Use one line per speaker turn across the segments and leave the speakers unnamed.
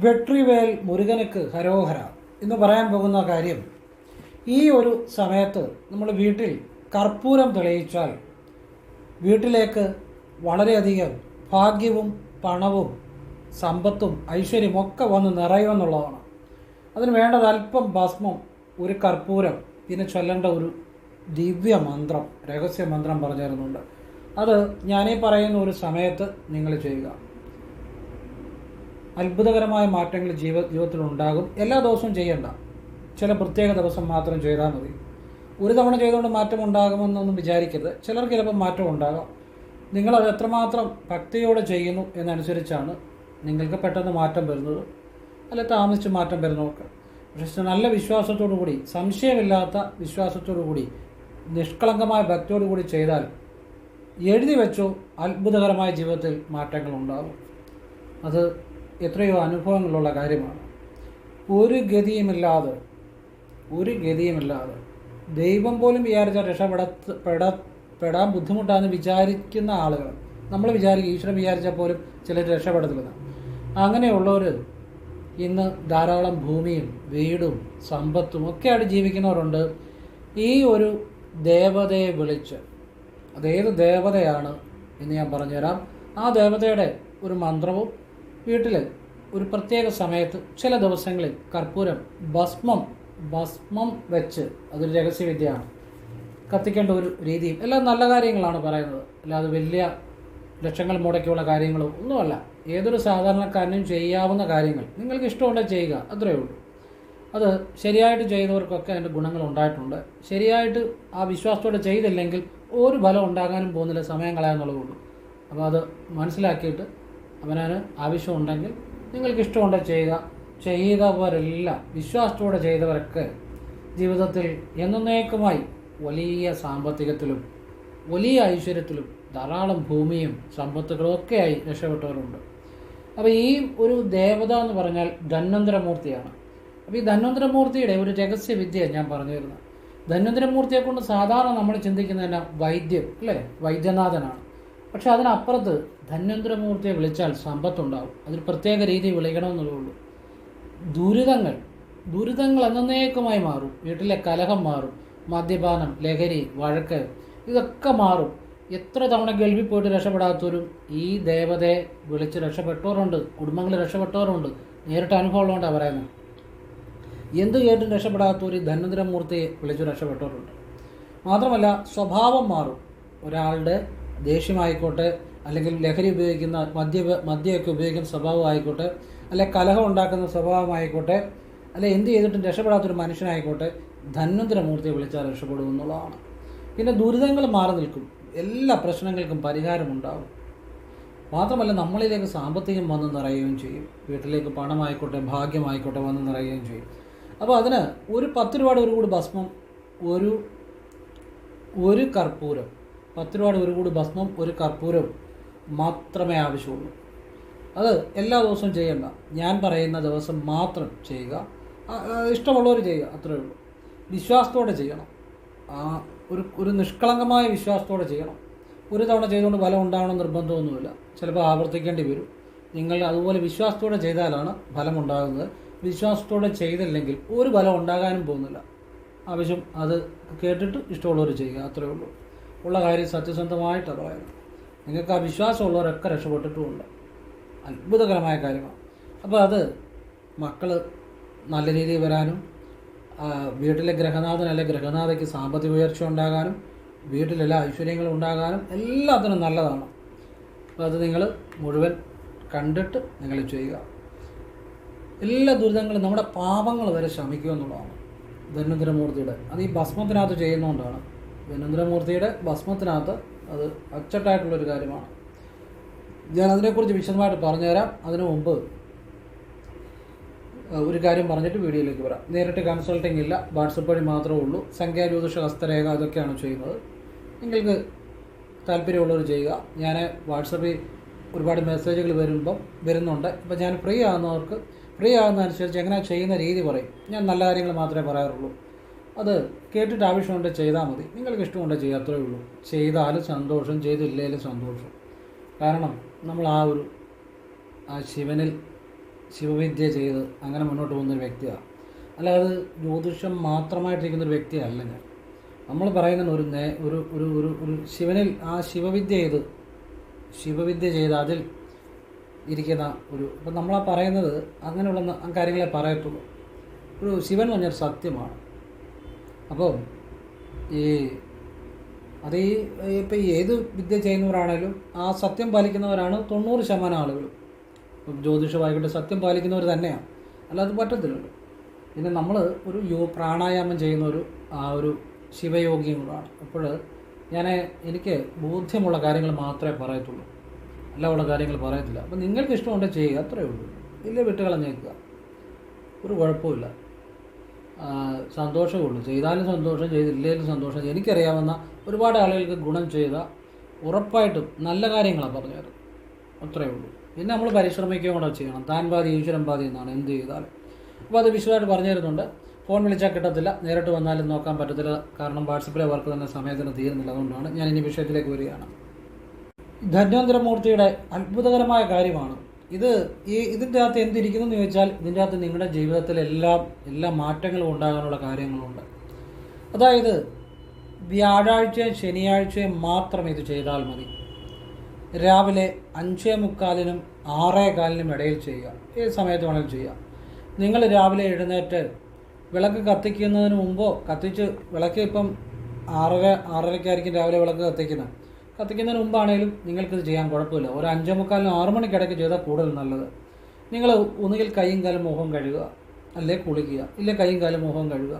വെട്രിവേൽ മുരുകനക്ക് ഹരോഹര എന്ന് പറയാൻ പോകുന്ന കാര്യം ഈ ഒരു സമയത്ത് നമ്മൾ വീട്ടിൽ കർപ്പൂരം തെളിയിച്ചാൽ വീട്ടിലേക്ക് വളരെയധികം ഭാഗ്യവും പണവും സമ്പത്തും ഐശ്വര്യവും ഒക്കെ വന്ന് നിറയുമെന്നുള്ളതാണ് അതിന് വേണ്ടത് അല്പം ഭസ്മം ഒരു കർപ്പൂരം പിന്നെ ചൊല്ലേണ്ട ഒരു ദിവ്യ മന്ത്രം രഹസ്യ മന്ത്രം പറഞ്ഞു തരുന്നുണ്ട് അത് ഞാനീ പറയുന്ന ഒരു സമയത്ത് നിങ്ങൾ ചെയ്യുക. അത്ഭുതകരമായ മാറ്റങ്ങൾ ജീവ ജീവിതത്തിൽ ഉണ്ടാകും എല്ലാ ദിവസവും ചെയ്യണ്ട. ചില പ്രത്യേക ദിവസം മാത്രം ചെയ്താൽ മതി. ഒരു തവണ ചെയ്തുകൊണ്ട് മാറ്റം ഉണ്ടാകുമെന്നൊന്നും വിചാരിക്കരുത്. ചിലർക്ക് ചിലപ്പോൾ മാറ്റം ഉണ്ടാകാം. നിങ്ങളത് എത്രമാത്രം ഭക്തിയോടെ ചെയ്യുന്നു എന്നനുസരിച്ചാണ് നിങ്ങൾക്ക് പെട്ടെന്ന് മാറ്റം വരുന്നത്. അല്ല താമസിച്ച് മാറ്റം വരുന്നവർക്ക്. പക്ഷേ നല്ല വിശ്വാസത്തോടു കൂടി സംശയമില്ലാത്ത വിശ്വാസത്തോടു കൂടി നിഷ്കളങ്കമായ ഭക്തിയോടു കൂടി ചെയ്താൽ എഴുതി വെച്ചോ അത്ഭുതകരമായ ജീവിതത്തിൽ മാറ്റങ്ങൾ ഉണ്ടാകും. അത് എത്രയോ അനുഭവങ്ങളുള്ള കാര്യമാണ്. ഒരു ഗതിയുമില്ലാതെ ഒരു ഗതിയുമില്ലാതെ ദൈവം പോലും വിചാരിച്ച രക്ഷപ്പെടത്ത് പെട പെടാൻ ബുദ്ധിമുട്ടാണെന്ന് വിചാരിക്കുന്ന ആളുകൾ നമ്മൾ വിചാരിക്കും ഈശ്വരൻ വിചാരിച്ചാൽ പോലും ചിലർ രക്ഷപ്പെടത്തില്ലെന്ന് അങ്ങനെയുള്ളവർ ഇന്ന് ധാരാളം ഭൂമിയും വീടും സമ്പത്തും ഒക്കെയായിട്ട് ജീവിക്കുന്നവരുണ്ട്. ഈ ഒരു ദേവതയെ വിളിച്ച് അതേത് ദേവതയാണ് എന്ന് ഞാൻ പറഞ്ഞുതരാം. ആ ദേവതയുടെ ഒരു മന്ത്രവും വീട്ടിൽ ഒരു പ്രത്യേക സമയത്ത് ചില ദിവസങ്ങളിൽ കർപ്പൂരം ഭസ്മം ഭസ്മം വെച്ച് അതൊരു രഹസ്യവിദ്യയാണ്. കത്തിക്കേണ്ട ഒരു രീതിയും എല്ലാം നല്ല കാര്യങ്ങളാണ് പറയുന്നത്. അല്ലാതെ വലിയ ലക്ഷങ്ങൾ മുടക്കിയുള്ള കാര്യങ്ങളോ ഒന്നുമല്ല. ഏതൊരു സാധാരണക്കാരനും ചെയ്യാവുന്ന കാര്യങ്ങൾ നിങ്ങൾക്ക് ഇഷ്ടമുണ്ടെങ്കിൽ ചെയ്യുക അത്രയേ ഉള്ളൂ. അത് ശരിയായിട്ട് ചെയ്യുന്നവർക്കൊക്കെ അതിന്റെ ഗുണങ്ങൾ ഉണ്ടായിട്ടുണ്ട്. ശരിയായിട്ട് ആ വിശ്വാസത്തോടെ ചെയ്തില്ലെങ്കിൽ ഒരു ഫലം ഉണ്ടാകാനും പോകുന്നില്ല സമയം കളയാന്നുള്ളതുകൊണ്ട് അപ്പോൾ അത് മനസ്സിലാക്കിയിട്ട് അവനവന് ആവശ്യമുണ്ടെങ്കിൽ നിങ്ങൾക്ക് ഇഷ്ടമുണ്ടെങ്കിൽ ചെയ്യുക. ചെയ്തവരെല്ലാം വിശ്വാസത്തോടെ ചെയ്തവർക്ക് ജീവിതത്തിൽ എന്നേക്കുമായി വലിയ സാമ്പത്തികത്തിലും വലിയ ഐശ്വര്യത്തിലും ധാരാളം ഭൂമിയും സമ്പത്തുകളും ഒക്കെയായി രക്ഷപ്പെട്ടവരുണ്ട്. അപ്പോൾ ഈ ഒരു ദേവത എന്ന് പറഞ്ഞാൽ ധന്വന്തരമൂർത്തിയാണ്. അപ്പോൾ ഈ ധന്വന്തരമൂർത്തിയുടെ ഒരു രഹസ്യ വിദ്യ ഞാൻ പറഞ്ഞു തരുന്നത്. ധന്വന്തരമൂർത്തിയെ കൊണ്ട് സാധാരണ നമ്മൾ ചിന്തിക്കുന്നത് വൈദ്യം അല്ലേ? വൈദ്യനാഥനാണ്. പക്ഷെ അതിനപ്പുറത്ത് ധന്വന്തരമൂർത്തിയെ വിളിച്ചാൽ സമ്പത്തുണ്ടാവും. അതൊരു പ്രത്യേക രീതി വിളിക്കണമെന്നുള്ളേ ദുരിതങ്ങൾ ദുരിതങ്ങൾ എന്നേക്കുമായി മാറും. വീട്ടിലെ കലഹം മാറും. മദ്യപാനം ലഹരി വഴക്ക് ഇതൊക്കെ മാറും. എത്ര തവണ ഗൾഫിൽ പോയിട്ട് രക്ഷപ്പെടാത്തവരും ഈ ദേവതയെ വിളിച്ച് രക്ഷപ്പെട്ടവരുണ്ട് കുടുംബങ്ങൾ രക്ഷപ്പെട്ടവരുണ്ട്. നേരിട്ട് അനുഭവം ഉള്ളതുകൊണ്ടാണ് പറയുന്നത്. എന്ത് കേട്ടും രക്ഷപ്പെടാത്തവർ ഈ ധന്വന്തരമൂർത്തിയെ വിളിച്ച് രക്ഷപ്പെട്ടവരുണ്ട്. മാത്രമല്ല സ്വഭാവം മാറും. ഒരാളുടെ ദേഷ്യമായിക്കോട്ടെ അല്ലെങ്കിൽ ലഹരി ഉപയോഗിക്കുന്ന മദ്യ മദ്യമൊക്കെ ഉപയോഗിക്കുന്ന സ്വഭാവം ആയിക്കോട്ടെ അല്ലെ കലഹം ഉണ്ടാക്കുന്ന സ്വഭാവമായിക്കോട്ടെ അല്ലെ എന്ത് ചെയ്തിട്ടും രക്ഷപ്പെടാത്തൊരു മനുഷ്യനായിക്കോട്ടെ ധന്വന്തരമൂർത്തിയെ വിളിച്ചാൽ രക്ഷപ്പെടും എന്നുള്ളതാണ്. പിന്നെ ദുരിതങ്ങൾ മാറി നിൽക്കും. എല്ലാ പ്രശ്നങ്ങൾക്കും പരിഹാരമുണ്ടാകും. മാത്രമല്ല നമ്മളിലേക്ക് സാമ്പത്തികം വന്ന് നിറയുകയും ചെയ്യും. വീട്ടിലേക്ക് പണമായിക്കോട്ടെ ഭാഗ്യമായിക്കോട്ടെ വന്ന് നിറയുകയും ചെയ്യും. അപ്പോൾ അതിന് ഒരു പത്ത് രൂപയുടെ ഒരു കൂടി ഭസ്മം ഒരു ഒരു കർപ്പൂരം. പത്ത് രൂപയുടെ ഒരു കൂടി ഭസ്മം ഒരു കർപ്പൂരം മാത്രമേ ആവശ്യമുള്ളൂ. അത് എല്ലാ ദിവസവും ചെയ്യണ്ട. ഞാൻ പറയുന്ന ദിവസം മാത്രം ചെയ്യുക. ഇഷ്ടമുള്ളവർ ചെയ്യുക അത്രയേ ഉള്ളൂ. വിശ്വാസത്തോടെ ചെയ്യണം. ഒരു ഒരു നിഷ്കളങ്കമായ വിശ്വാസത്തോടെ ചെയ്യണം. ഒരു തവണ ചെയ്തുകൊണ്ട് ഫലം ഉണ്ടാവണം നിർബന്ധമൊന്നുമില്ല. ചിലപ്പോൾ ആവർത്തിക്കേണ്ടി വരും. നിങ്ങൾ അതുപോലെ വിശ്വാസത്തോടെ ചെയ്താലാണ് ഫലം ഉണ്ടാകുന്നത് വിശ്വാസത്തോടെ ചെയ്തില്ലെങ്കിൽ ഒരു ഫലം ഉണ്ടാകാനും പോകുന്നില്ല. ആവശ്യം അത് കേട്ടിട്ട് ഇഷ്ടമുള്ളവർ ചെയ്യുക അത്രയേ ഉള്ളൂ. ഉള്ള കാര്യം സത്യസന്ധമായിട്ട് പറയുന്നത്. നിങ്ങൾക്ക് ആ വിശ്വാസമുള്ളവരൊക്കെ രക്ഷപ്പെട്ടിട്ടുമുണ്ട്. അത്ഭുതകരമായ കാര്യമാണ്. അപ്പോൾ അത് മക്കൾ നല്ല രീതിയിൽ വരാനും വീട്ടിലെ ഗ്രഹനാഥൻ അല്ലെ ഗ്രഹനാഥയ്ക്ക് സാമ്പത്തിക ഉയർച്ച ഉണ്ടാകാനും വീട്ടിലെല്ലാ ഐശ്വര്യങ്ങളും ഉണ്ടാകാനും എല്ലാത്തിനും നല്ലതാണ്. അപ്പോൾ അത് നിങ്ങൾ മുഴുവൻ കണ്ടിട്ട് നിങ്ങൾ ചെയ്യുക. എല്ലാ ദുരിതങ്ങളും നമ്മുടെ പാപങ്ങൾ വരെ ശമിക്കുക എന്നുള്ളതാണ് ധന്വന്തരമൂർത്തിയുടെ അത് ഈ ഭസ്മത്തിനകത്ത് ചെയ്യുന്നതുകൊണ്ടാണ് ധന്വന്തരമൂർത്തിയുടെ ഭസ്മത്തിനകത്ത് അത് അച്ചട്ടായിട്ടുള്ളൊരു കാര്യമാണ്. ഞാൻ അതിനെക്കുറിച്ച് വിശദമായിട്ട് പറഞ്ഞുതരാം. അതിനു മുമ്പ് ഒരു കാര്യം പറഞ്ഞിട്ട് വീഡിയോയിലേക്ക് വരാം. നേരിട്ട് കൺസൾട്ടിംഗ് ഇല്ല. വാട്സപ്പ് വഴി മാത്രമേ ഉള്ളൂ. സംഖ്യാ ജ്യോതിഷ ഹസ്തരേഖ അതൊക്കെയാണ് ചെയ്യുന്നത്. നിങ്ങൾക്ക് താല്പര്യമുള്ളവർ ചെയ്യുക. ഞാൻ വാട്സപ്പിൽ ഒരുപാട് മെസ്സേജുകൾ വരുമ്പം വരുന്നുണ്ട്. ഇപ്പം ഞാൻ ഫ്രീ ആകുന്നവർക്ക് ഫ്രീ ആകുന്നതനുസരിച്ച് എങ്ങനെ ചെയ്യുന്ന രീതി പറയും. ഞാൻ നല്ല കാര്യങ്ങൾ മാത്രമേ പറയാറുള്ളൂ. അത് കേട്ടിട്ട് ആവശ്യമുണ്ടെങ്കിൽ ചെയ്താൽ മതി. നിങ്ങൾക്ക് ഇഷ്ടമുണ്ടെങ്കിൽ ചെയ്യുക ഉള്ളൂ. ചെയ്താലും സന്തോഷം ചെയ്തില്ലേലും സന്തോഷം. കാരണം നമ്മൾ ആ ഒരു ആ ശിവനിൽ ശിവവിദ്യ ചെയ്ത് അങ്ങനെ മുന്നോട്ട് പോകുന്ന ഒരു വ്യക്തിയാണ്. അല്ലാതെ ജ്യോതിഷം മാത്രമായിട്ടിരിക്കുന്ന ഒരു വ്യക്തിയല്ല ഞാൻ. നമ്മൾ പറയുന്ന ഒരു നേ ഒരു ഒരു ഒരു ഒരു ശിവനിൽ ആ ശിവവിദ്യ ചെയ്ത് ശിവവിദ്യ ചെയ്ത് അതിൽ ഇരിക്കുന്ന ഒരു ഇപ്പം നമ്മളാ പറയുന്നത് അങ്ങനെയുള്ള കാര്യങ്ങളെ പറയത്തുള്ളൂ. ഒരു ശിവൻ പറഞ്ഞൊരു സത്യമാണ്. അപ്പോൾ ഈ അത് ഈ ഇപ്പം ഏത് വിദ്യ ചെയ്യുന്നവരാണേലും ആ സത്യം പാലിക്കുന്നവരാണ് തൊണ്ണൂറ് ശതമാനം ആളുകളും ഇപ്പം ജ്യോതിഷമായിക്കോട്ടെ സത്യം പാലിക്കുന്നവർ തന്നെയാണ്. അല്ലാതെ പറ്റത്തില്ലല്ലോ. പിന്നെ നമ്മൾ ഒരു യോ പ്രാണായാമം ചെയ്യുന്ന ഒരു ആ ഒരു ശിവയോഗിയും അപ്പോൾ ഞാൻ എനിക്ക് ബോധ്യമുള്ള കാര്യങ്ങൾ മാത്രമേ പറയത്തുള്ളൂ. അല്ലാതെ കാര്യങ്ങൾ പറയത്തില്ല. അപ്പം നിങ്ങൾക്ക് ഇഷ്ടമുണ്ടെങ്കിൽ ചെയ്യുക അത്രയേ ഉള്ളൂ. ഇല്ല വിട്ടുകളഞ്ഞേക്കുക. ഒരു കുഴപ്പമില്ല ആ, സന്തോഷമേ ഉള്ളൂ ചെയ്താലും സന്തോഷം ചെയ്തില്ലെങ്കിലും സന്തോഷം. എനിക്കറിയാവുന്ന ഒരുപാട് ആളുകൾക്ക് ഗുണം ചെയ്ത ഉറപ്പായിട്ടും നല്ല കാര്യങ്ങളാണ് പറഞ്ഞത്. അത്രയേ ഉള്ളൂ. പിന്നെ നമ്മൾ പരിശ്രമിക്കുകയും കൂടെ ചെയ്യണം. താൻ പാതി ഈശ്വരൻ പാതി എന്നാണ് എന്ത് ചെയ്താലും. അപ്പോൾ അത് വിശദമായിട്ട് പറഞ്ഞു തരുന്നുണ്ട് ഫോൺ വിളിച്ചാൽ കിട്ടത്തില്ല. നേരിട്ട് വന്നാലും നോക്കാൻ പറ്റത്തില്ല. കാരണം വാട്സപ്പിലെ വർക്ക് തന്നെ സമയത്തിന് തീരുന്നില്ല. അതുകൊണ്ടാണ് ഞാൻ ഇനി വിഷയത്തിലേക്ക് വരികയാണ്. ധന്വന്തരമൂർത്തിയുടെ അത്ഭുതകരമായ കാര്യമാണ് ഇത് ഈ ഇതിന്റെ അകത്ത് എന്തിരിക്കുന്നു ചോദിച്ചാൽ ഇതിന്റെ അകത്ത് നിങ്ങളുടെ ജീവിതത്തിൽ എല്ലാം എല്ലാ മാറ്റങ്ങളും ഉണ്ടാകാനുള്ള കാര്യങ്ങളുണ്ട്. അതായത് വ്യാഴാഴ്ചയും ശനിയാഴ്ചയും മാത്രം ഇത് ചെയ്താൽ മതി. രാവിലെ അഞ്ചേ മുക്കാലിനും ആറേ കാലിനും ഇടയിൽ ചെയ്യുക. ഏത് സമയത്ത് വേണമെങ്കിലും ചെയ്യുക. നിങ്ങൾ രാവിലെ എഴുന്നേറ്റ് വിളക്ക് കത്തിക്കുന്നതിന് മുമ്പോ കത്തിച്ച് വിളക്ക് ഇപ്പം ആറര ആറരയ്ക്കായിരിക്കും രാവിലെ വിളക്ക് കത്തിക്കുന്നത്. കത്തിക്കുന്നതിന് മുമ്പാണേലും നിങ്ങൾക്കിത് ചെയ്യാൻ കുഴപ്പമില്ല. ഒരു അഞ്ചോ മുക്കാലിനും ആറു മണിക്കിടയ്ക്ക് ചെയ്താൽ കൂടുതൽ നല്ലത്. നിങ്ങൾ ഒന്നുകിൽ കൈയും കാലും മുഖം കഴുകുക അല്ലെ കുളിക്കുക ഇല്ലെ കൈയും കാലും മുഖം കഴുകുക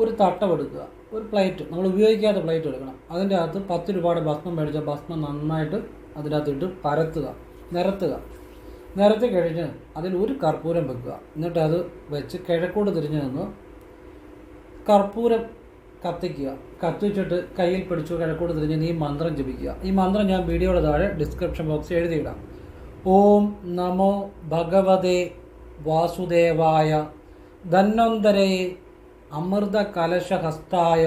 ഒരു തട്ടം എടുക്കുക ഒരു പ്ലേറ്റ് നമ്മൾ ഉപയോഗിക്കാത്ത പ്ലേറ്റ് എടുക്കണം. അതിന്റെ അകത്ത് പത്ത് രൂപയുടെ ഭസ്മം മേടിച്ച ഭസ്മം നന്നായിട്ട് അതിന്റെ അകത്ത് ഇട്ട് പരത്തുക നിരത്തുക. നിരത്തി കഴിഞ്ഞ് അതിൽ ഒരു കർപ്പൂരം വെക്കുക. എന്നിട്ട് അത് വെച്ച് കിഴക്കോട്ട് തിരിഞ്ഞു നിന്ന് കർപ്പൂരം കത്തിക്കുക. കത്തിച്ചിട്ട് കയ്യിൽ പിടിച്ചു കിഴക്കോട് തിരിഞ്ഞ് നീ മന്ത്രം ജപിക്കുക. ഈ മന്ത്രം ഞാൻ വീഡിയോയുടെ താഴെ ഡിസ്ക്രിപ്ഷൻ ബോക്സിൽ എഴുതിയിടാം. ഓം നമോ ഭഗവതേ വാസുദേവായ ധന്വന്തരേ അമൃത കലശഹസ്തായ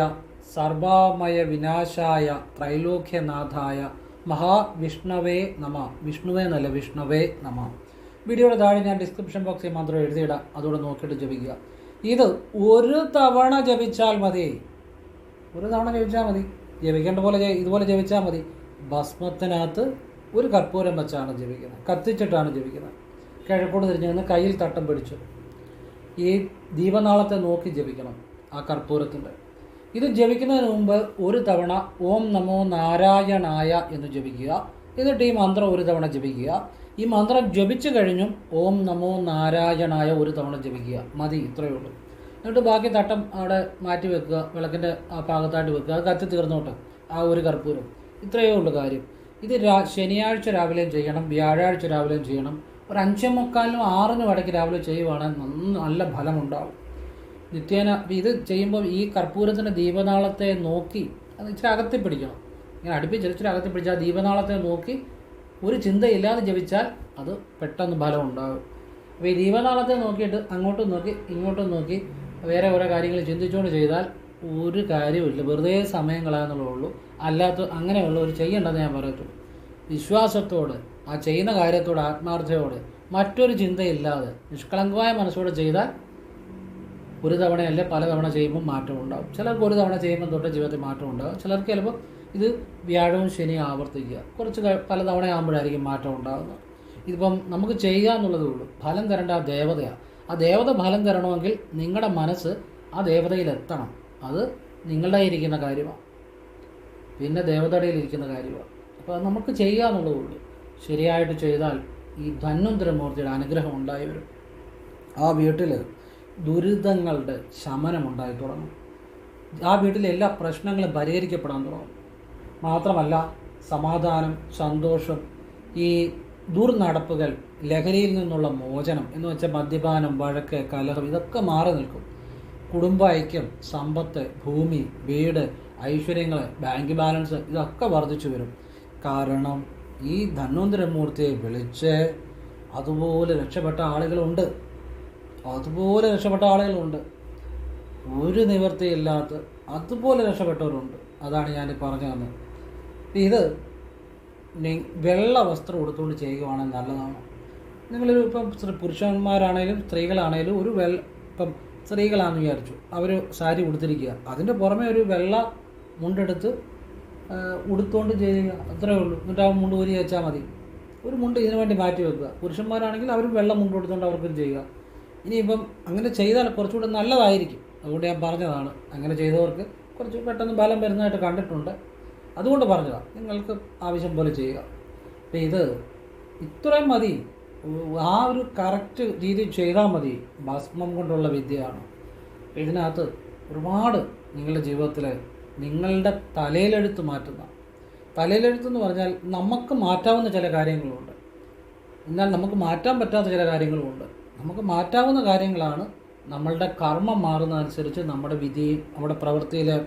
സർവാമയ വിനാശായ ത്രൈലോക്യനാഥായ മഹാവിഷ്ണവേ നമ. വിഷ്ണുവേ എന്നല്ല വിഷ്ണവേ നമ. വീഡിയോയുടെ താഴെ ഞാൻ ഡിസ്ക്രിപ്ഷൻ ബോക്സിൽ മാത്രം എഴുതിയിടാം. അതോടെ നോക്കിയിട്ട് ജപിക്കുക. ഇത് ഒരു തവണ ജപിച്ചാൽ മതി. ഒരു തവണ ജപിച്ചാൽ മതി. ജപിക്കേണ്ട പോലെ ഇതുപോലെ ജപിച്ചാൽ മതി. ഭസ്മത്തിനകത്ത് ഒരു കർപ്പൂരം വെച്ചാണ് ജപിക്കുന്നത് കത്തിച്ചിട്ടാണ് ജപിക്കുന്നത് കിഴക്കോട് തിരിഞ്ഞു നിന്ന് കയ്യിൽ തട്ടം പിടിച്ചു ഈ ദീപനാളത്തെ നോക്കി ജപിക്കണം ആ കർപ്പൂരത്തിന്റെ ഇത് ജപിക്കുന്നതിന് മുമ്പ് ഒരു തവണ ഓം നമോ നാരായണായ എന്ന് ജപിക്കുക. എന്നിട്ട് ഈ മന്ത്രം ഒരു തവണ ജപിക്കുക. ഈ മന്ത്രം ജപിച്ചു കഴിഞ്ഞും ഓം നമോ നാരായണായ ഒരു തവണ ജപിക്കുക. മതി ഇത്രയേ ഉള്ളൂ. എന്നിട്ട് ബാക്കി തട്ടം അവിടെ മാറ്റി വെക്കുക വിളക്കിന്റെ ആ ഭാഗത്തായിട്ട് വെക്കുക. അത് കത്തി തീർന്നോട്ടെ ആ ഒരു കർപ്പൂരം. ഇത്രയേ ഉള്ളൂ കാര്യം. ഇത് രാ ശനിയാഴ്ച രാവിലെയും ചെയ്യണം വ്യാഴാഴ്ച രാവിലെയും ചെയ്യണം. ഒരു അഞ്ചേ മുക്കാലിനും ആറിനും ഇടയ്ക്ക് രാവിലെ ചെയ്യുവാണെങ്കിൽ നന്ന- നല്ല ഫലമുണ്ടാവും. നിത്യേന ഇത് ചെയ്യുമ്പോൾ ഈ കർപ്പൂരത്തിന്റെ ദീപനാളത്തെ നോക്കി അത് ഇച്ചിരി അകത്തി പിടിക്കണം. ഇങ്ങനെ അടുപ്പിച്ച് ഇച്ചിരി അകത്തി പിടിച്ചാൽ ദീപനാളത്തെ നോക്കി ഒരു ചിന്തയില്ലാതെ ജപിച്ചാൽ അത് പെട്ടെന്ന് ഫലം ഉണ്ടാകും അപ്പോൾ ഈ ദീപനാളത്തെ നോക്കിയിട്ട് അങ്ങോട്ടും നോക്കി ഇങ്ങോട്ടും നോക്കി വേറെ ഓരോ കാര്യങ്ങൾ ചിന്തിച്ചുകൊണ്ട് ചെയ്താൽ ഒരു കാര്യമില്ല വെറുതെ സമയം കളയാന്നുള്ളേ ഉള്ളൂ അല്ലാത്ത അങ്ങനെയുള്ള ഒരു ചെയ്യേണ്ടത് ഞാൻ പറയത്തുള്ളൂ. വിശ്വാസത്തോട് ആ ചെയ്യുന്ന കാര്യത്തോട് ആത്മാർത്ഥയോട് മറ്റൊരു ചിന്തയില്ലാതെ നിഷ്കളങ്കമായ മനസ്സോടെ ചെയ്താൽ ഒരു തവണയല്ല പല തവണ ചെയ്യുമ്പോൾ മാറ്റം ഉണ്ടാകും ചിലർക്ക് ഒരു തവണ ചെയ്യുമ്പോൾ തൊട്ട് ജീവിതത്തിൽ മാറ്റം ഉണ്ടാകും ചിലർക്ക് ചിലപ്പോൾ ഇത് വ്യാഴവും ശനിയും ആവർത്തിക്കുക. കുറച്ച് പല തവണ ആകുമ്പോഴായിരിക്കും മാറ്റം ഉണ്ടാകുന്നത് ഇതിപ്പം നമുക്ക് ചെയ്യുക എന്നുള്ളതേ ഉള്ളൂ. ഫലം തരേണ്ട ആ ദേവതയാണ് ആ ദേവത ഫലം തരണമെങ്കിൽ നിങ്ങളുടെ മനസ്സ് ആ ദേവതയിലെത്തണം. അത് നിങ്ങളുടെ ഇരിക്കുന്ന കാര്യമാണ്. പിന്നെ ദേവതയുടെ ഇരിക്കുന്ന കാര്യമാണ്. അപ്പോൾ അത് നമുക്ക് ചെയ്യുക എന്നുള്ളതേ ഉള്ളൂ ശരിയായിട്ട് ചെയ്താൽ ഈ ധന്വന്തരമൂർത്തിയുടെ അനുഗ്രഹം ഉണ്ടായി വരും. ആ വീട്ടിൽ ദുരിതങ്ങളുടെ ശമനം ഉണ്ടായി തുടങ്ങും. ആ വീട്ടിലെ എല്ലാ പ്രശ്നങ്ങളും പരിഹരിക്കപ്പെടാൻ തുടങ്ങും. മാത്രമല്ല സമാധാനം സന്തോഷം ഈ ദുർനടപ്പുകൾ ലഹരിയിൽ നിന്നുള്ള മോചനം എന്ന് വെച്ചാൽ മദ്യപാനം വഴക്ക് കലഹം ഇതൊക്കെ മാറി നിൽക്കും. കുടുംബ ഐക്യം സമ്പത്ത് ഭൂമി വീട് ഐശ്വര്യങ്ങൾ ബാങ്ക് ബാലൻസ് ഇതൊക്കെ വർദ്ധിച്ചു വരും. കാരണം ഈ ധന്വന്തരമൂർത്തിയെ വിളിച്ച് അതുപോലെ രക്ഷപ്പെട്ട ആളുകളുണ്ട്. അതുപോലെ രക്ഷപ്പെട്ട ആളുകളുണ്ട്. ഒരു നിവൃത്തിയില്ലാത്ത അതുപോലെ രക്ഷപ്പെട്ടവരുണ്ട്. അതാണ് ഞാൻ പറഞ്ഞു തന്നത്. ഇത് വെള്ള വസ്ത്രം ഉടുത്തുകൊണ്ട് ചെയ്യുകയാണെങ്കിൽ നല്ലതാണ്? നിങ്ങളൊരു ഇപ്പം പുരുഷന്മാരാണേലും സ്ത്രീകളാണേലും ഒരു വെള്ള ഇപ്പം സ്ത്രീകളാണെന്ന് വിചാരിച്ചു. അവർ സാരി ഉടുത്തിരിക്കുക. അതിന്റെ പുറമെ ഒരു വെള്ള മുണ്ടെടുത്ത് ഉടുത്തുകൊണ്ട് ചെയ്യുക. അത്രേ ഉള്ളൂ. എന്നിട്ട് ആ മുണ്ട് ഊരി വെച്ചാൽ മതി. ഒരു മുണ്ട് ഇതിനു വേണ്ടി മാറ്റി വെക്കുക. പുരുഷന്മാരാണെങ്കിൽ അവരും വെള്ള മുണ്ട് കൊടുത്തുകൊണ്ട് അവർക്കും ചെയ്യുക. ഇനിയിപ്പം അങ്ങനെ ചെയ്താൽ കുറച്ചുകൂടെ നല്ലതായിരിക്കും. അതുകൊണ്ട് ഞാൻ പറഞ്ഞതാണ്. അങ്ങനെ ചെയ്തവർക്ക് കുറച്ച് പെട്ടെന്ന് ബലം വരുന്നതായിട്ട് കണ്ടിട്ടുണ്ട്. അതുകൊണ്ട് പറഞ്ഞതാണ് നിങ്ങൾക്ക് ആവശ്യം പോലെ ചെയ്യുക. അപ്പം ഇത് ഇത്രയും മതി. ആ ഒരു കറക്റ്റ് രീതി ചെയ്താൽ മതി. ഭസ്മം കൊണ്ടുള്ള വിദ്യയാണ്. ഇതിനകത്ത് ഒരുപാട് നിങ്ങളുടെ ജീവിതത്തിൽ നിങ്ങളുടെ തലയിലെടുത്ത് മാറ്റുന്ന തലയിലെഴുത്തെന്ന് പറഞ്ഞാൽ നമുക്ക് മാറ്റാവുന്ന ചില കാര്യങ്ങളുണ്ട്. എന്നാൽ നമുക്ക് മാറ്റാൻ പറ്റാത്ത ചില കാര്യങ്ങളുമുണ്ട്. നമുക്ക് മാറ്റാവുന്ന കാര്യങ്ങളാണ് നമ്മളുടെ കർമ്മം മാറുന്നതനുസരിച്ച് നമ്മുടെ വിധിയും നമ്മുടെ പ്രവൃത്തിയിൽ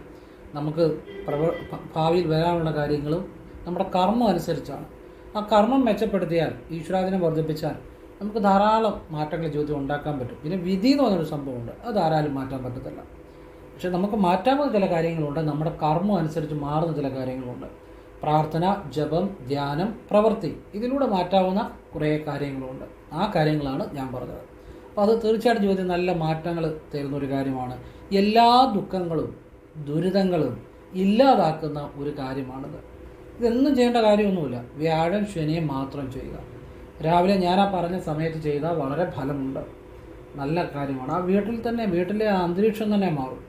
നമുക്ക് പ്രവ ഭാവിയിൽ വരാനുള്ള കാര്യങ്ങളും നമ്മുടെ കർമ്മം അനുസരിച്ചാണ്. ആ കർമ്മം മെച്ചപ്പെടുത്തിയാൽ ഈശ്വരാദിനെ വർദ്ധിപ്പിച്ചാൽ നമുക്ക് ധാരാളം മാറ്റങ്ങൾ ജീവിതത്തിൽ ഉണ്ടാക്കാൻ പറ്റും. പിന്നെ വിധി എന്ന് പറഞ്ഞൊരു സംഭവമുണ്ട്. അത് ധാരാളം മാറ്റാൻ പറ്റത്തില്ല. പക്ഷെ നമുക്ക് മാറ്റാവുന്ന ചില കാര്യങ്ങളുണ്ട്. നമ്മുടെ കർമ്മം അനുസരിച്ച് മാറുന്ന ചില കാര്യങ്ങളുണ്ട്. പ്രാർത്ഥന ജപം ധ്യാനം പ്രവൃത്തി ഇതിലൂടെ മാറ്റാവുന്ന കുറേ കാര്യങ്ങളുണ്ട്. ആ കാര്യങ്ങളാണ് ഞാൻ പറഞ്ഞത്. അപ്പോൾ അത് തീർച്ചയായിട്ടും ജീവിതത്തിൽ നല്ല മാറ്റങ്ങൾ തരുന്ന ഒരു കാര്യമാണ്. എല്ലാ ദുഃഖങ്ങളും ദുരിതങ്ങളും ഇല്ലാതാക്കുന്ന ഒരു കാര്യമാണിത്. ഇതൊന്നും ചെയ്യേണ്ട കാര്യമൊന്നുമില്ല. വ്യാഴം ശനിയും മാത്രം ചെയ്യുക. രാവിലെ ഞാൻ ആ പറഞ്ഞ സമയത്ത് ചെയ്താൽ വളരെ ഫലമുണ്ട്. നല്ല കാര്യമാണ്. ആ വീട്ടിൽ തന്നെ വീട്ടിലെ അന്തരീക്ഷം തന്നെ മാറും.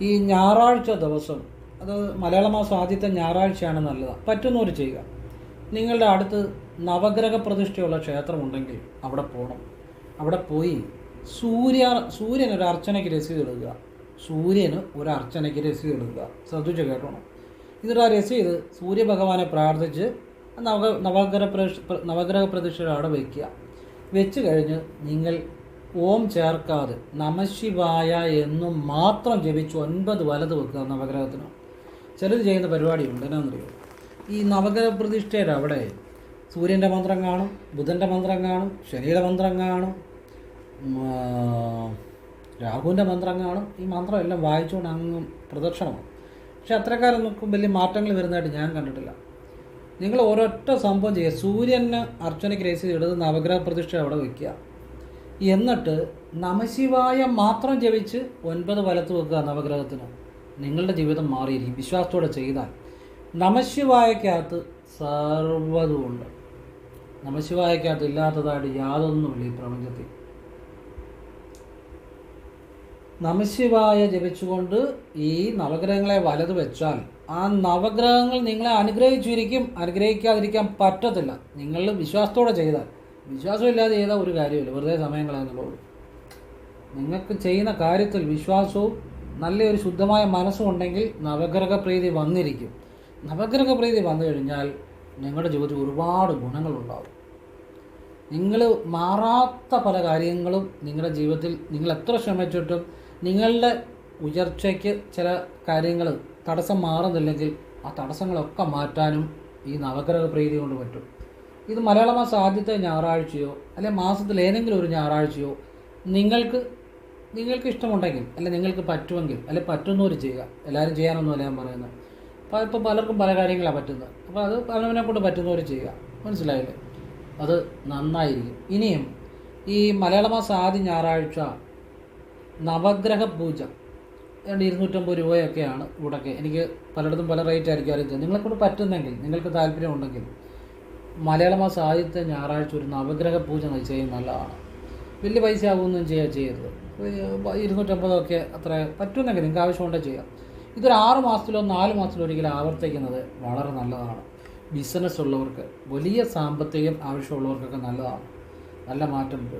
ഈ ഞായറാഴ്ച ദിവസം അത് മലയാള മാസം ആദ്യത്തെ ഞായറാഴ്ചയാണ് നല്ലത്. പറ്റുന്നവർ ചെയ്യുക. നിങ്ങളുടെ അടുത്ത് നവഗ്രഹ പ്രതിഷ്ഠയുള്ള ക്ഷേത്രമുണ്ടെങ്കിൽ അവിടെ പോകണം അവിടെ പോയി സൂര്യ സൂര്യനൊരു അർച്ചനയ്ക്ക് രസീത് എടുക്കുക. സൂര്യന് ഒരു അർച്ചനയ്ക്ക് രസീത് എടുക്കുക ശ്രദ്ധിച്ച് കേട്ടോണം എന്നിട്ട് ആ രസീത് സൂര്യഭഗവാനെ പ്രാർത്ഥിച്ച് നവ നവഗ്രഹ പ്രതിഷ്ഠ നവഗ്രഹ പ്രതിഷ്ഠ അവിടെ വയ്ക്കുക വെച്ച് കഴിഞ്ഞ് നിങ്ങൾ ഓം ചേർക്കാതെ നമശിവായ എന്നും മാത്രം ജപിച്ച് ഒൻപത് വലത് വെക്കുക നവഗ്രഹത്തിന്. ചിലത് ചെയ്യുന്ന പരിപാടിയുണ്ട് എന്നാണെന്നറിയോ ഈ നവഗ്രഹ പ്രതിഷ്ഠയുടെ അവിടെ സൂര്യന്റെ മന്ത്രം കാണും ബുധന്റെ മന്ത്രം കാണും ശനിയുടെ മന്ത്രം കാണും രാഹുവിന്റെ മന്ത്രം കാണും ഈ മന്ത്രം എല്ലാം വായിച്ചുകൊണ്ട് അങ്ങ് പ്രദക്ഷിണമാണ്. പക്ഷെ അത്രക്കാരൊന്നും വലിയ മാറ്റങ്ങൾ വരുന്നതായിട്ട് ഞാൻ കണ്ടിട്ടില്ല. നിങ്ങൾ ഒരൊറ്റ സംഭവം ചെയ്യുക. സൂര്യന് അർച്ചനയ്ക്ക് രേസ് ഇടത് നവഗ്രഹ പ്രതിഷ്ഠ അവിടെ വയ്ക്കുക എന്നിട്ട് നമശിവായ മാത്രം ജപിച്ച് ഒൻപത് വലത്ത് വെക്കുക നവഗ്രഹത്തിന്. നിങ്ങളുടെ ജീവിതം മാറിയിരിക്കും. വിശ്വാസത്തോടെ ചെയ്താൽ. നമശിവായക്കകത്ത് സർവതുമുണ്ട് നമശിവായക്കകത്ത് ഇല്ലാത്തതായിട്ട് യാതൊന്നുമില്ല ഈ പ്രപഞ്ചത്തിൽ. നമശിവായ ജപിച്ചുകൊണ്ട് ഈ നവഗ്രഹങ്ങളെ വലത് വെച്ചാൽ ആ നവഗ്രഹങ്ങൾ നിങ്ങളെ അനുഗ്രഹിച്ചിരിക്കും അനുഗ്രഹിക്കാതിരിക്കാൻ പറ്റത്തില്ല. നിങ്ങൾ വിശ്വാസത്തോടെ ചെയ്താൽ. വിശ്വാസമില്ലാതെ ചെയ്താൽ ഒരു കാര്യമില്ല വെറുതെ സമയം നിങ്ങൾക്ക് ചെയ്യുന്ന കാര്യത്തിൽ വിശ്വാസവും നല്ലൊരു ശുദ്ധമായ മനസ്സും ഉണ്ടെങ്കിൽ നവഗ്രഹ പ്രീതി വന്നിരിക്കും. നവഗ്രഹ പ്രീതി വന്നു കഴിഞ്ഞാൽ നിങ്ങളുടെ ജീവിതത്തിൽ ഒരുപാട് ഗുണങ്ങളുണ്ടാവും നിങ്ങൾ മാറാത്ത പല കാര്യങ്ങളും നിങ്ങളുടെ ജീവിതത്തിൽ നിങ്ങൾ എത്ര ശ്രമിച്ചിട്ടും നിങ്ങളുടെ ഉയർച്ചയ്ക്ക് ചില കാര്യങ്ങൾ തടസ്സം മാറുന്നില്ലെങ്കിൽ ആ തടസ്സങ്ങളൊക്കെ മാറ്റാനും ഈ നവഗ്രഹ പ്രീതി കൊണ്ട് പറ്റും. ഇത് മലയാള മാസം ആദ്യത്തെ ഞായറാഴ്ചയോ അല്ലെ മാസത്തിൽ ഏതെങ്കിലും ഒരു ഞായറാഴ്ചയോ നിങ്ങൾക്ക് നിങ്ങൾക്ക് ഇഷ്ടമുണ്ടെങ്കിൽ അല്ലെ നിങ്ങൾക്ക് പറ്റുമെങ്കിൽ അല്ലെ പറ്റുന്നവർ ചെയ്യുക. എല്ലാവരും ചെയ്യാനൊന്നുമല്ല ഞാൻ പറയുന്നത്. അപ്പോൾ ഇപ്പോൾ പലർക്കും പല കാര്യങ്ങളാണ് പറ്റുന്നത്. അപ്പോൾ അത് അവനവനെ കൊണ്ട് പറ്റുന്നവർ ചെയ്യുക. മനസ്സിലായില്ലേ? അത് നന്നായിരിക്കും. ഇനിയും ഈ മലയാള മാസം ആദ്യ ഞായറാഴ്ച നവഗ്രഹ പൂജ ഏതാണ്ട് ഇരുന്നൂറ്റമ്പത് രൂപയൊക്കെയാണ് ഇവിടെയൊക്കെ എനിക്ക് പലയിടത്തും പല റേറ്റ് ആയിരിക്കും അറിയിച്ചത് നിങ്ങളെ കൊണ്ട് പറ്റുന്നെങ്കിൽ നിങ്ങൾക്ക് താല്പര്യമുണ്ടെങ്കിൽ മലയാള മാസം ആദ്യത്തെ ഞായറാഴ്ച ഒരു നവഗ്രഹ പൂജ ചെയ്യുന്നത് നല്ലതാണ്. വലിയ പൈസ ആകുമൊന്നും ചെയ്യാൻ ചെയ്യരുത്. ഇരുന്നൂറ്റമ്പതൊക്കെ അത്ര പറ്റുന്നെങ്കിൽ നിങ്ങൾക്ക് ആവശ്യമുണ്ടെങ്കിൽ ചെയ്യാം. ഇതൊരു ആറ് മാസത്തിലോ നാല് മാസത്തിലോ ഒരിക്കലും ആവർത്തിക്കുന്നത് വളരെ നല്ലതാണ്. ബിസിനസ് ഉള്ളവർക്ക് വലിയ സാമ്പത്തികം ആവശ്യമുള്ളവർക്കൊക്കെ നല്ലതാണ്. നല്ല മാറ്റം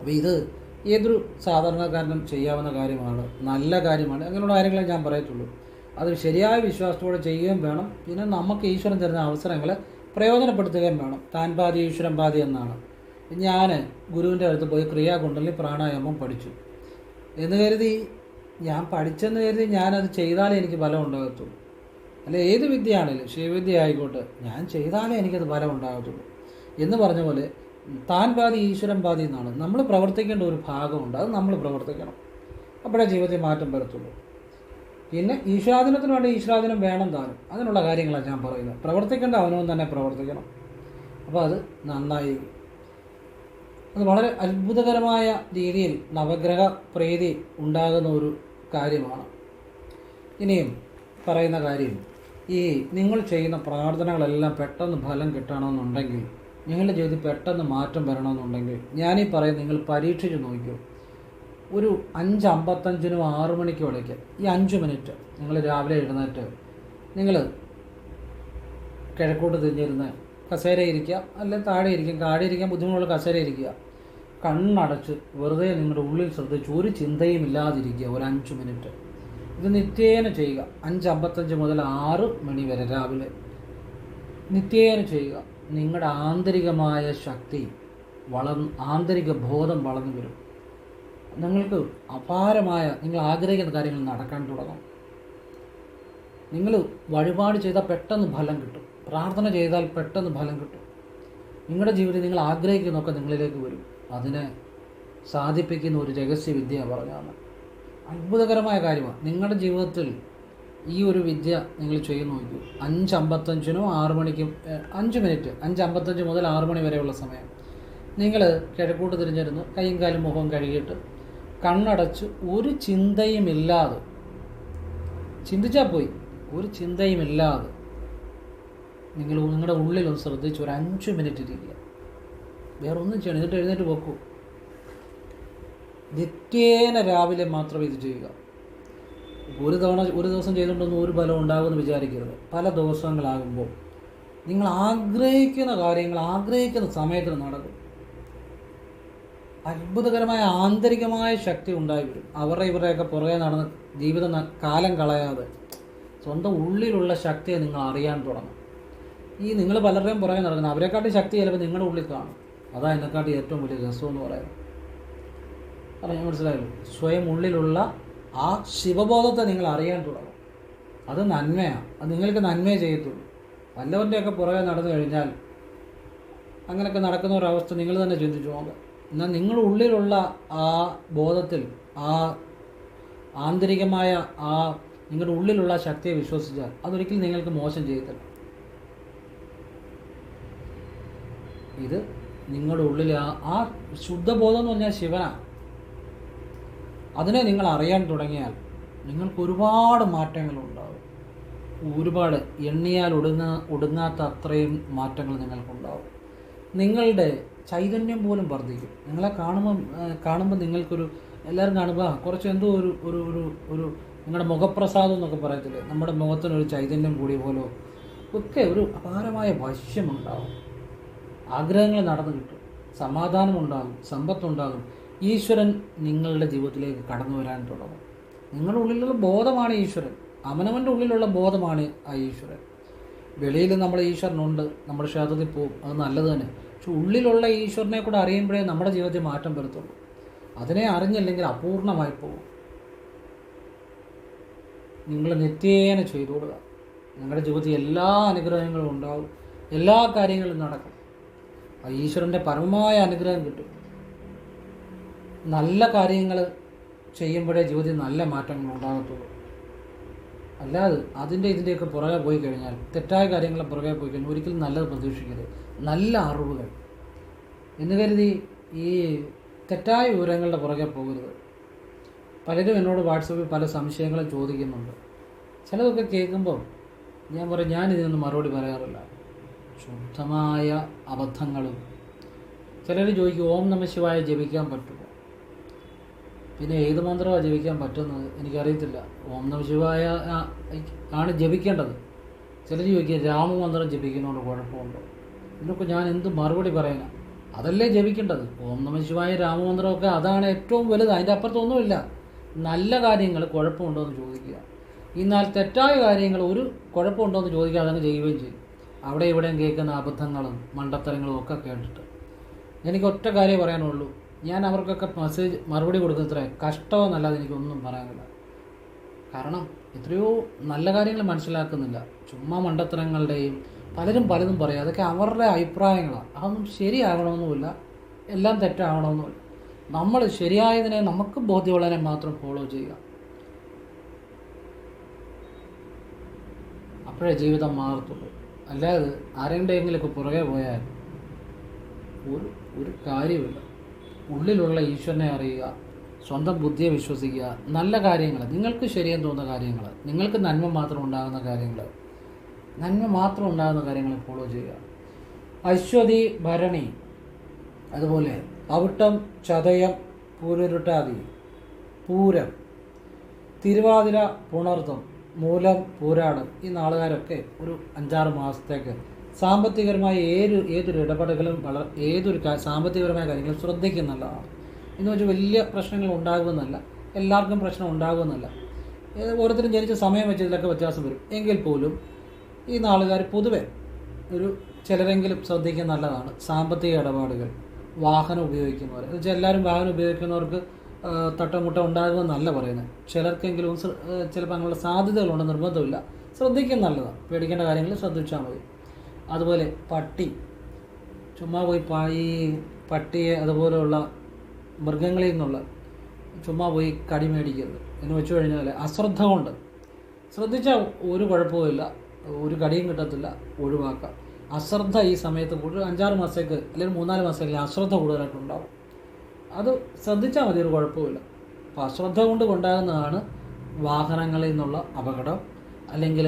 അപ്പോൾ ഇത് ഏതൊരു സാധാരണക്കാരനും ചെയ്യാവുന്ന കാര്യമാണ് നല്ല കാര്യമാണ് അങ്ങനെയുള്ള കാര്യങ്ങളെ ഞാൻ പറയത്തുള്ളൂ. അത് ശരിയായ വിശ്വാസത്തോടെ ചെയ്യുകയും വേണം. പിന്നെ നമുക്ക് ഈശ്വരൻ തരുന്ന അവസരങ്ങൾ പ്രയോജനപ്പെടുത്തുകയും വേണം. താൻ പാതി ഈശ്വരൻ പാതി എന്നാണ്. ഞാൻ ഗുരുവിന്റെ അടുത്ത് പോയി ക്രിയാ ക്രിയാകുണ്ടലി പ്രാണായാമം പഠിച്ചു. എന്ന് കരുതി ഞാൻ പഠിച്ചെന്ന് കരുതി ഞാനത് ചെയ്താലേ എനിക്ക് ഫലം ഉണ്ടാകത്തുള്ളൂ. അല്ല ഏത് വിദ്യയാണെങ്കിലും ശിവവിദ്യ ആയിക്കോട്ടെ ഞാൻ ചെയ്താലേ എനിക്കത് ഫലം ഉണ്ടാകത്തുള്ളൂ. എന്ന് പറഞ്ഞ പോലെ താൻ പാതി ഈശ്വരൻ പാതി എന്നാണ്. നമ്മൾ പ്രവർത്തിക്കേണ്ട ഒരു ഭാഗമുണ്ട്. അത് നമ്മൾ പ്രവർത്തിക്കണം. അപ്പോഴേ ജീവിതത്തിൽ മാറ്റം വരത്തുള്ളൂ. പിന്നെ ഈശ്വരാധീനത്തിന് വേണ്ടി ഈശ്വരാധീനം വേണം താനും. അതിനുള്ള കാര്യങ്ങളാണ് ഞാൻ പറയുന്നത്. പ്രവർത്തിക്കേണ്ട അവനവും തന്നെ പ്രവർത്തിക്കണം. അപ്പോൾ അത് നന്നായി. അത് വളരെ അത്ഭുതകരമായ രീതിയിൽ നവഗ്രഹ പ്രീതി ഉണ്ടാകുന്ന ഒരു കാര്യമാണ്. ഇനിയും പറയുന്ന കാര്യം ഈ നിങ്ങൾ ചെയ്യുന്ന പ്രാർത്ഥനകളെല്ലാം പെട്ടെന്ന് ഫലം കിട്ടണമെന്നുണ്ടെങ്കിൽ നിങ്ങളുടെ ജീവിതത്തിൽ പെട്ടെന്ന് മാറ്റം വരണമെന്നുണ്ടെങ്കിൽ ഞാനീ പറയും നിങ്ങൾ പരീക്ഷിച്ച് നോക്കിയോ ഒരു അഞ്ച് അമ്പത്തഞ്ചിനും ആറ് മണിക്കും ഇടയ്ക്ക് ഈ അഞ്ച് മിനിറ്റ് നിങ്ങൾ രാവിലെ എഴുന്നേറ്റ് നിങ്ങൾ കിഴക്കോട്ട് തിരിഞ്ഞിരുന്ന് കസേര ഇരിക്കുക. അല്ലെങ്കിൽ താഴെ ഇരിക്കും താഴെ ഇരിക്കാൻ ബുദ്ധിമുട്ടുള്ള കസേര ഇരിക്കുക. കണ്ണടച്ച് വെറുതെ നിങ്ങളുടെ ഉള്ളിൽ ശ്രദ്ധിച്ച് ഒരു ചിന്തയും ഇല്ലാതിരിക്കുക ഒരു അഞ്ച് മിനിറ്റ്. ഇത് നിത്യേന ചെയ്യുക. അഞ്ച് അമ്പത്തഞ്ച് മുതൽ ആറ് മണി വരെ രാവിലെ. നിത്യേന ചെയ്യുക. നിങ്ങളുടെ ആന്തരികമായ ശക്തി വളർ ആന്തരിക ബോധം വളർന്നു വരും. നിങ്ങൾക്ക് അപാരമായ നിങ്ങൾ ആഗ്രഹിക്കുന്ന കാര്യങ്ങൾ നടക്കാൻ തുടങ്ങും. നിങ്ങൾ വഴിപാട് ചെയ്താൽ പെട്ടെന്ന് ഫലം കിട്ടും. പ്രാർത്ഥന ചെയ്താൽ പെട്ടെന്ന് ഫലം കിട്ടും. നിങ്ങളുടെ ജീവിതത്തിൽ നിങ്ങൾ ആഗ്രഹിക്കുന്നൊക്കെ നിങ്ങളിലേക്ക് വരും. അതിനെ സാധിപ്പിക്കുന്ന ഒരു രഹസ്യവിദ്യ പറഞ്ഞാണ് അത്ഭുതകരമായ കാര്യമാണ്. നിങ്ങളുടെ ജീവിതത്തിൽ ഈ ഒരു വിദ്യ നിങ്ങൾ ചെയ്ത് നോക്കൂ. അഞ്ച് അമ്പത്തഞ്ചിനോ ആറ് മണിക്കും അഞ്ച് മിനിറ്റ് അഞ്ച് അമ്പത്തഞ്ച് മുതൽ ആറ് മണി വരെയുള്ള സമയം. നിങ്ങൾ കിഴക്കോട്ട് തിരിഞ്ഞിരുന്ന് കൈയും കാലും മുഖവും കഴുകിയിട്ട് കണ്ണടച്ച് ഒരു ചിന്തയും ഇല്ലാതെ ചിന്തിച്ചാൽ പോയി. ഒരു ചിന്തയും ഇല്ലാതെ നിങ്ങൾ നിങ്ങളുടെ ഉള്ളിലൊന്ന് ശ്രദ്ധിച്ച് ഒരു അഞ്ച് മിനിറ്റ് ഇരിക്കുക. വേറെ ഒന്നും ചെയ്യണം എന്നിട്ട് എഴുന്നേറ്റ് പോക്കൂ. നിത്യേന രാവിലെ മാത്രമേ ഇത് ചെയ്യുക. ഒരു തവണ ഒരു ദിവസം ചെയ്തുകൊണ്ടൊന്നും ഒരു ഫലം ഉണ്ടാകുമെന്ന് വിചാരിക്കരുത്. പല ദിവസങ്ങളാകുമ്പോൾ നിങ്ങൾ ആഗ്രഹിക്കുന്ന കാര്യങ്ങൾ ആഗ്രഹിക്കുന്ന സമയത്തിന് നടക്കും. അത്ഭുതകരമായ ആന്തരികമായ ശക്തി ഉണ്ടായി വരും. അവരുടെ ഇവരുടെയൊക്കെ പുറകെ നടന്ന് ജീവിതം കാലം കളയാതെ സ്വന്തം ഉള്ളിലുള്ള ശക്തിയെ നിങ്ങൾ അറിയാൻ തുടങ്ങും. ഈ നിങ്ങൾ പലരുടെയും പുറകെ നടക്കുന്നത് അവരെക്കാട്ടി ശക്തി ചിലപ്പോൾ നിങ്ങളുടെ ഉള്ളിൽ കാണും. അതാ എന്നെക്കാട്ടി ഏറ്റവും വലിയ രസം എന്ന് പറയുന്നത്. അറിയാൻ മനസ്സിലായല്ലോ സ്വയം ഉള്ളിലുള്ള ആ ശിവബോധത്തെ നിങ്ങൾ അറിയാൻ തുടങ്ങും. അത് നന്മയാണ് അത് നിങ്ങൾക്ക് നന്മയെ ചെയ്യത്തുള്ളൂ. വല്ലവന്റെയൊക്കെ പുറകെ നടന്നു കഴിഞ്ഞാൽ അങ്ങനെയൊക്കെ നടക്കുന്ന ഒരവസ്ഥ നിങ്ങൾ തന്നെ ചിന്തിച്ചു നോക്കുക എന്നാൽ നിങ്ങളുടെ ഉള്ളിലുള്ള ആ ബോധത്തിൽ ആ ആന്തരികമായ ആ നിങ്ങളുടെ ഉള്ളിലുള്ള ശക്തിയെ വിശ്വസിച്ചാൽ അതൊരിക്കലും നിങ്ങൾക്ക് മോശം ചെയ്യത്തില്ല. ഇത് നിങ്ങളുടെ ഉള്ളിൽ ആ ആ ശുദ്ധബോധം എന്ന് പറഞ്ഞാൽ ശിവനാണ് അതിനെ നിങ്ങൾ അറിയാൻ തുടങ്ങിയാൽ നിങ്ങൾക്ക് ഒരുപാട് മാറ്റങ്ങളുണ്ടാകും ഒരുപാട് എണ്ണിയാൽ ഒടുങ്ങ ഒടുങ്ങാത്ത അത്രയും മാറ്റങ്ങൾ നിങ്ങൾക്കുണ്ടാവും. നിങ്ങളുടെ ചൈതന്യം പോലും വർദ്ധിക്കും. നിങ്ങളെ കാണുമ്പോൾ കാണുമ്പോൾ നിങ്ങൾക്കൊരു എല്ലാവരും കാണുമ്പോൾ കുറച്ച് എന്തോ ഒരു ഒരു ഒരു ഒരു നിങ്ങളുടെ മുഖപ്രസാദം എന്നൊക്കെ പറയത്തില്ലേ? നമ്മുടെ മുഖത്തിനൊരു ചൈതന്യം കൂടിയ പോലോ ഒക്കെ ഒരു അപാരമായ വശ്യമുണ്ടാകും ആഗ്രഹങ്ങൾ നടന്നു കിട്ടും. സമാധാനമുണ്ടാകും സമ്പത്തുണ്ടാകും. ഈശ്വരൻ നിങ്ങളുടെ ജീവിതത്തിലേക്ക് കടന്നു വരാൻ തുടങ്ങും. നിങ്ങളുടെ ഉള്ളിലുള്ള ബോധമാണ് ഈശ്വരൻ. അവനവന്റെ ഉള്ളിലുള്ള ബോധമാണ് ആ ഈശ്വരൻ. വെളിയിൽ നമ്മൾ ഈശ്വരനുണ്ട് നമ്മുടെ ക്ഷേത്രത്തിൽ പോകും അത് നല്ലത് തന്നെ. പക്ഷെ ഉള്ളിലുള്ള ഈശ്വരനെ കൂടെ അറിയുമ്പോഴേ നമ്മുടെ ജീവിതത്തിൽ മാറ്റം വരുത്തുള്ളൂ. അതിനെ അറിഞ്ഞില്ലെങ്കിൽ അപൂർണമായി പോകും. നിങ്ങൾ നിത്യേന ചെയ്തുകൊള്ളുക നിങ്ങളുടെ ജീവിതത്തിൽ എല്ലാ അനുഗ്രഹങ്ങളും ഉണ്ടാവും. എല്ലാ കാര്യങ്ങളും നടക്കും. ആ ഈശ്വരന്റെ പരമമായ അനുഗ്രഹം കിട്ടും. നല്ല കാര്യങ്ങൾ ചെയ്യുമ്പോഴേ ജീവിതത്തിൽ നല്ല മാറ്റങ്ങൾ ഉണ്ടാകത്തുള്ളൂ. അല്ലാതെ അതിന്റെ ഇതിന്റെയൊക്കെ പുറകെ പോയി കഴിഞ്ഞാൽ തെറ്റായ കാര്യങ്ങൾ പുറകെ പോയി കഴിഞ്ഞാൽ ഒരിക്കലും നല്ലത് പ്രതീക്ഷിക്കരുത്. നല്ല അറിവുകൾ. എന്ന് കരുതി ഈ തെറ്റായ വിവരങ്ങളുടെ പുറകെ പോകരുത്. പലരും എന്നോട് വാട്സപ്പിൽ പല സംശയങ്ങളും ചോദിക്കുന്നുണ്ട്. ചിലതൊക്കെ കേൾക്കുമ്പോൾ ഞാൻ പറയും ഞാൻ ഇതിനൊന്നും മറുപടി പറയാറില്ല. ശുദ്ധമായ അബദ്ധങ്ങളും. ചിലർ ചോദിക്കും ഓം നമ ശിവായ ജപിക്കാൻ പറ്റുമോ? പിന്നെ ഏത് മന്ത്രമാണ് ജപിക്കാൻ പറ്റുന്നത്? എനിക്കറിയത്തില്ല. ഓം നമ ശിവായ ആണ് ജപിക്കേണ്ടത്. ചിലർ ചോദിക്കുക രാമമന്ത്രം ജപിക്കുന്നതുകൊണ്ട് കുഴപ്പമുണ്ടോ? ഇതിനൊക്കെ ഞാൻ എന്ത് മറുപടി പറയാനാ? അതല്ലേ ജപിക്കേണ്ടത്? ഓം നമ ശിവായ രാമമന്ത്രമൊക്കെ അതാണ് ഏറ്റവും വലുത്. അതിന്റെ അപ്പുറത്തൊന്നുമില്ല. നല്ല കാര്യങ്ങൾ കുഴപ്പമുണ്ടോ എന്ന് ചോദിക്കുക. എന്നാൽ തെറ്റായ കാര്യങ്ങൾ ഒരു കുഴപ്പമുണ്ടോ എന്ന് ചോദിക്കുക അതങ്ങ് ചെയ്യുകയും ചെയ്യും. അവിടെ ഇവിടെയും കേൾക്കുന്ന അബദ്ധങ്ങളും മണ്ടത്തരങ്ങളും ഒക്കെ കേട്ടിട്ട്. എനിക്ക് ഒറ്റ കാര്യം പറയാനുള്ളൂ. ഞാൻ അവർക്കൊക്കെ മെസ്സേജ് മറുപടി കൊടുക്കുന്നത്ര കഷ്ടമെന്നല്ലാതെ എനിക്കൊന്നും പറയാനില്ല. കാരണം എത്രയോ നല്ല കാര്യങ്ങൾ മനസ്സിലാക്കുന്നില്ല. ചുമ്മാ മണ്ടത്തരങ്ങളുടെയും പലരും പലതും പറയും. അതൊക്കെ അവരുടെ അഭിപ്രായങ്ങളാണ്. അതൊന്നും ശരിയാകണമെന്നുമില്ല. എല്ലാം തെറ്റാകണമെന്നുമില്ല. നമ്മൾ ശരിയായതിനെ നമുക്ക് ബോധ്യമുള്ളതിനെ മാത്രം ഫോളോ ചെയ്യുക. അപ്പോഴേ ജീവിതം മാറത്തുള്ളൂ. അല്ലാതെ ആരെങ്കിലെങ്കിലൊക്കെ പുറകെ പോയാൽ ഒരു ഒരു കാര്യമില്ല ഉള്ളിലുള്ള ഈശ്വരനെ അറിയുക സ്വന്തം ബുദ്ധിയെ വിശ്വസിക്കുക നല്ല കാര്യങ്ങൾ നിങ്ങൾക്ക് ശരിയെന്ന് തോന്നുന്ന കാര്യങ്ങൾ നിങ്ങൾക്ക് നന്മ മാത്രം ഉണ്ടാകുന്ന കാര്യങ്ങൾ നന്മ മാത്രം ഉണ്ടാകുന്ന കാര്യങ്ങൾ ഫോളോ ചെയ്യുക. അശ്വതി ഭരണി അതുപോലെ അവിട്ടം ചതയം പൂരുരുട്ടാതി പൂരം തിരുവാതിര പുണർത്തം മൂലം പൂരാടം ഈ നാളുകാരൊക്കെ ഒരു അഞ്ചാറ് മാസത്തേക്ക് സാമ്പത്തികപരമായ ഏത് ഏതൊരു ഇടപെടലുകളും വളരെ ഏതൊരു സാമ്പത്തികപരമായ കാര്യങ്ങളും ശ്രദ്ധിക്കുന്നുള്ളതാണ് എന്ന് വെച്ചാൽ വലിയ പ്രശ്നങ്ങൾ ഉണ്ടാകുമെന്നല്ല. എല്ലാവർക്കും പ്രശ്നം ഉണ്ടാകുമെന്നല്ല. ഓരോരുത്തരും ജനിച്ച സമയം വെച്ച് ഇതിലൊക്കെ വ്യത്യാസം വരും. എങ്കിൽ പോലും ഈ നാളുകാർ പൊതുവെ ഒരു ചിലരെങ്കിലും ശ്രദ്ധിക്കുന്ന നല്ലതാണ്. സാമ്പത്തിക ഇടപാടുകൾ വാഹനം ഉപയോഗിക്കുന്നവർ. എന്ന് വെച്ചാൽ എല്ലാവരും വാഹനം ഉപയോഗിക്കുന്നവർക്ക് തട്ടമുട്ടം ഉണ്ടാകുമെന്നല്ല പറയുന്നത്. ചിലർക്കെങ്കിലും ചിലപ്പോൾ അങ്ങനെയുള്ള സാധ്യതകളുണ്ട് നിർബന്ധമില്ല. ശ്രദ്ധിക്കുന്ന നല്ലതാണ്. പേടിക്കേണ്ട കാര്യങ്ങൾ ശ്രദ്ധിച്ചാൽ മതി. അതുപോലെ പട്ടി. ചുമ്മാ പോയി ഈ പട്ടിയെ അതുപോലെയുള്ള മൃഗങ്ങളിൽ നിന്നുള്ള ചുമ്മാ പോയി കടി മേടിക്കരുത് എന്ന് വെച്ചു കഴിഞ്ഞാൽ അശ്രദ്ധ കൊണ്ട്. ശ്രദ്ധിച്ചാൽ ഒരു കുഴപ്പവുമില്ല. ഒരു കടിയും കിട്ടത്തില്ല. ഒഴിവാക്കാം. അശ്രദ്ധ ഈ സമയത്ത് കൂടുതൽ അഞ്ചാറ് മാസത്തേക്ക് അല്ലെങ്കിൽ മൂന്നാൽ മാസത്തേക്ക് അശ്രദ്ധ കൂടുതലായിട്ടുണ്ടാവും അത് ശ്രദ്ധിച്ചാൽ മതി ഒരു കുഴപ്പമില്ല അപ്പോൾ അശ്രദ്ധ കൊണ്ട് ഉണ്ടാകുന്നതാണ് വാഹനങ്ങളിൽ നിന്നുള്ള അപകടം. അല്ലെങ്കിൽ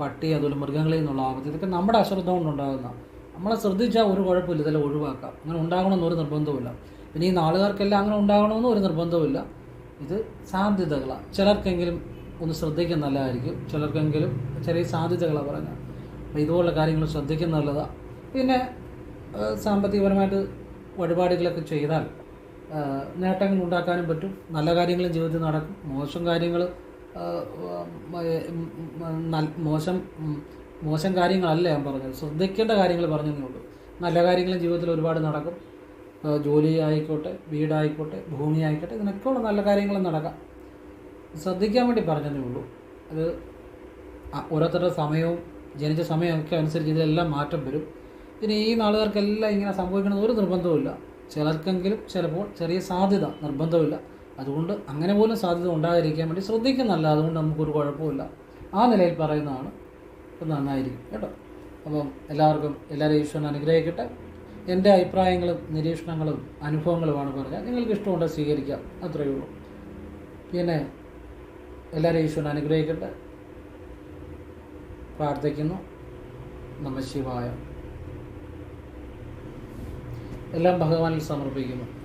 പട്ടി അതുപോലെ മൃഗങ്ങളിൽ നിന്നുള്ള ആപത്ത് ഇതൊക്കെ നമ്മുടെ അശ്രദ്ധ കൊണ്ടുണ്ടാകുന്ന. നമ്മളെ ശ്രദ്ധിച്ചാൽ ഒരു കുഴപ്പമില്ല ഇതെല്ലാം ഒഴിവാക്കാം. അങ്ങനെ ഉണ്ടാകണമെന്ന് ഒരു നിർബന്ധവുമില്ല. പിന്നെ ഈ നാളുകാർക്കെല്ലാം അങ്ങനെ ഉണ്ടാകണമെന്നും ഒരു നിർബന്ധവുമില്ല. ഇത് സാധ്യതകളാണ് ചിലർക്കെങ്കിലും ഒന്ന് ശ്രദ്ധിക്കാൻ നല്ലതായിരിക്കും. ചിലർക്കെങ്കിലും ചെറിയ സാധ്യതകളാണ് പറഞ്ഞത് അപ്പോൾ ഇതുപോലുള്ള കാര്യങ്ങൾ ശ്രദ്ധിക്കുന്ന നല്ലതാണ് പിന്നെ സാമ്പത്തികപരമായിട്ട് വഴിപാടുകളൊക്കെ ചെയ്താൽ നേട്ടങ്ങൾ ഉണ്ടാക്കാനും പറ്റും. നല്ല കാര്യങ്ങളും ജീവിതത്തിൽ നടക്കും. മോശം കാര്യങ്ങൾ മോശം മോശം കാര്യങ്ങളല്ല ഞാൻ പറഞ്ഞത് ശ്രദ്ധിക്കേണ്ട കാര്യങ്ങൾ പറഞ്ഞതേ ഉള്ളൂ നല്ല കാര്യങ്ങളും ജീവിതത്തിൽ ഒരുപാട് നടക്കും ജോലി ആയിക്കോട്ടെ വീടായിക്കോട്ടെ ഭൂമി ആയിക്കോട്ടെ ഇതിനൊക്കെയുള്ള നല്ല കാര്യങ്ങളും നടക്കാം ശ്രദ്ധിക്കാൻ വേണ്ടി പറഞ്ഞതേ ഉള്ളൂ അത് ഓരോരുത്തരുടെ സമയവും ജനിച്ച സമയമൊക്കെ അനുസരിച്ച് ഇതിലെല്ലാം മാറ്റം വരും പിന്നെ ഈ നാളുകാർക്കെല്ലാം ഇങ്ങനെ സംഭവിക്കണമെന്ന് ഒരു നിർബന്ധവുമില്ല ചിലർക്കെങ്കിലും ചിലപ്പോൾ ചെറിയ സാധ്യത നിർബന്ധമില്ല അതുകൊണ്ട് അങ്ങനെ പോലും സാധ്യത ഉണ്ടാകാതിരിക്കാൻ വേണ്ടി ശ്രദ്ധിക്കുന്നല്ല അതുകൊണ്ട് നമുക്കൊരു കുഴപ്പമില്ല ആ നിലയിൽ പറയുന്നതാണ് നന്നായിരിക്കും കേട്ടോ. അപ്പം എല്ലാവർക്കും എല്ലാവരും ഈശ്വരൻ അനുഗ്രഹിക്കട്ടെ. എന്റെ അഭിപ്രായങ്ങളും നിരീക്ഷണങ്ങളും അനുഭവങ്ങളുമാണ് പറഞ്ഞാൽ നിങ്ങൾക്ക് ഇഷ്ടമുണ്ട് സ്വീകരിക്കാം അത്രയേ ഉള്ളൂ. പിന്നെ എല്ലാവരും ഈശ്വരൻ അനുഗ്രഹിക്കട്ടെ. പ്രാർത്ഥിക്കുന്നു. നമ ശിവായ. എല്ലാം ഭഗവാനിൽ സമർപ്പിക്കുന്നു.